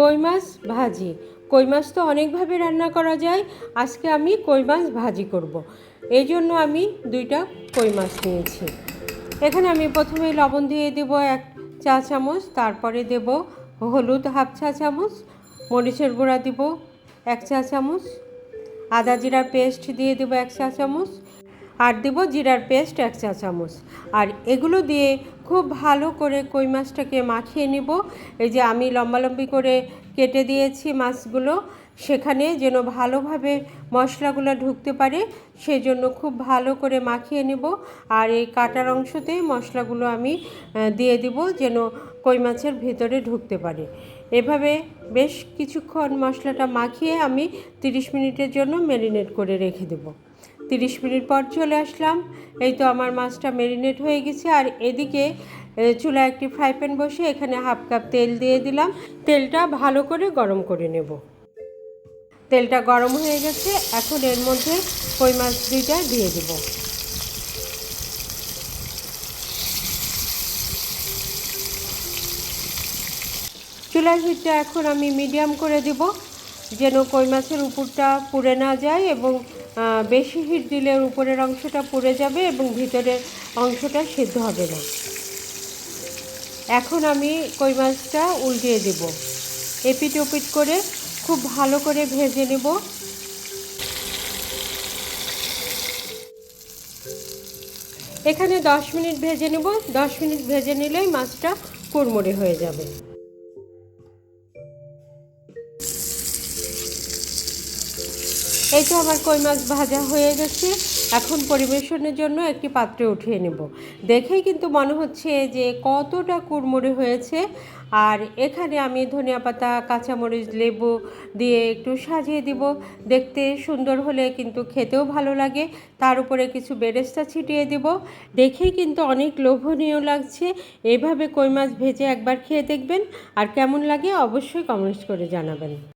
কই মাছ ভাজি কই মাছ তো অনেকভাবে রান্না করা যায়, আজকে আমি কই মাছ ভাজি করব। এই জন্য আমি দুইটা কই মাছ নিয়েছি এখানে আমি প্রথমে লবণ দিয়ে দেব এক চা চামচ, তারপরে দেব হলুদ হাফ চা চামচ, মরিচের গুঁড়া দিব এক চা চামচ, আদা জিরার পেস্ট দিয়ে দেবো এক চা চামচ আর দেব জিরার পেস্ট এক চা চামচ। আর এগুলো দিয়ে খুব ভালো করে কই মাছটাকে মাখিয়ে নিব। এই যে আমি লম্বালম্বি করে কেটে দিয়েছি মাছগুলো, সেখানে যেন ভালোভাবে মশলাগুলো ঢুকতে পারে, সেজন্য খুব ভালো করে মাখিয়ে নিব। আর এই কাটার অংশতে মশলাগুলো আমি দিয়ে দিব যেন কই মাছের ভেতরে ঢুকতে পারে। এভাবে বেশ কিছুক্ষণ মশলাটা মাখিয়ে আমি 30 মিনিটের জন্য ম্যারিনেট করে রেখে দেবো। তিরিশ মিনিট পর চলে আসলাম। এই তো আমার মাছটা ম্যারিনেট হয়ে গেছে। আর এদিকে চুলা একটি ফ্রাই প্যান বসে এখানে হাফ কাপ তেল দিয়ে দিলাম। তেলটা ভালো করে গরম করে নেব। তেলটা গরম হয়ে গেছে। এখন এর মধ্যে কই মাছ দুইটা দিয়ে দেব। চুলার হিটটা এখন আমি মিডিয়াম করে দেব, যেন কই মাছের উপরটা পুড়ে না যায় এবং বেশি হিট দিলে উপরের অংশটা পড়ে যাবে এবং ভিতরের অংশটা সিদ্ধ হবে না। এখন আমি কই মাছটা উল্টিয়ে দেব। এপিট ওপিট করে খুব ভালো করে ভেজে নেব। এখানে দশ মিনিট ভেজে নেব। দশ মিনিট ভেজে নিলেই মাছটা কুড়মুড়ে হয়ে যাবে। এই তো আমার কই মাছ ভাজা হয়ে গেছে। এখন পরিবেশনের জন্য একটি পাত্রে উঠিয়ে নেব। দেখেই কিন্তু মনে হচ্ছে যে কতটা কুড়মুড়ে হয়েছে। আর এখানে আমি ধনিয়া পাতা, কাঁচামরিচ, লেবু দিয়ে একটু সাজিয়ে দিব। দেখতে সুন্দর হলে কিন্তু খেতেও ভালো লাগে। তার উপরে কিছু বেরেস্তা ছিটিয়ে দিব। দেখেই কিন্তু অনেক লোভনীয় লাগছে। এভাবে কই মাছ ভেজে একবার খেয়ে দেখবেন। আর কেমন লাগে অবশ্যই কমেন্টস করে জানাবেন।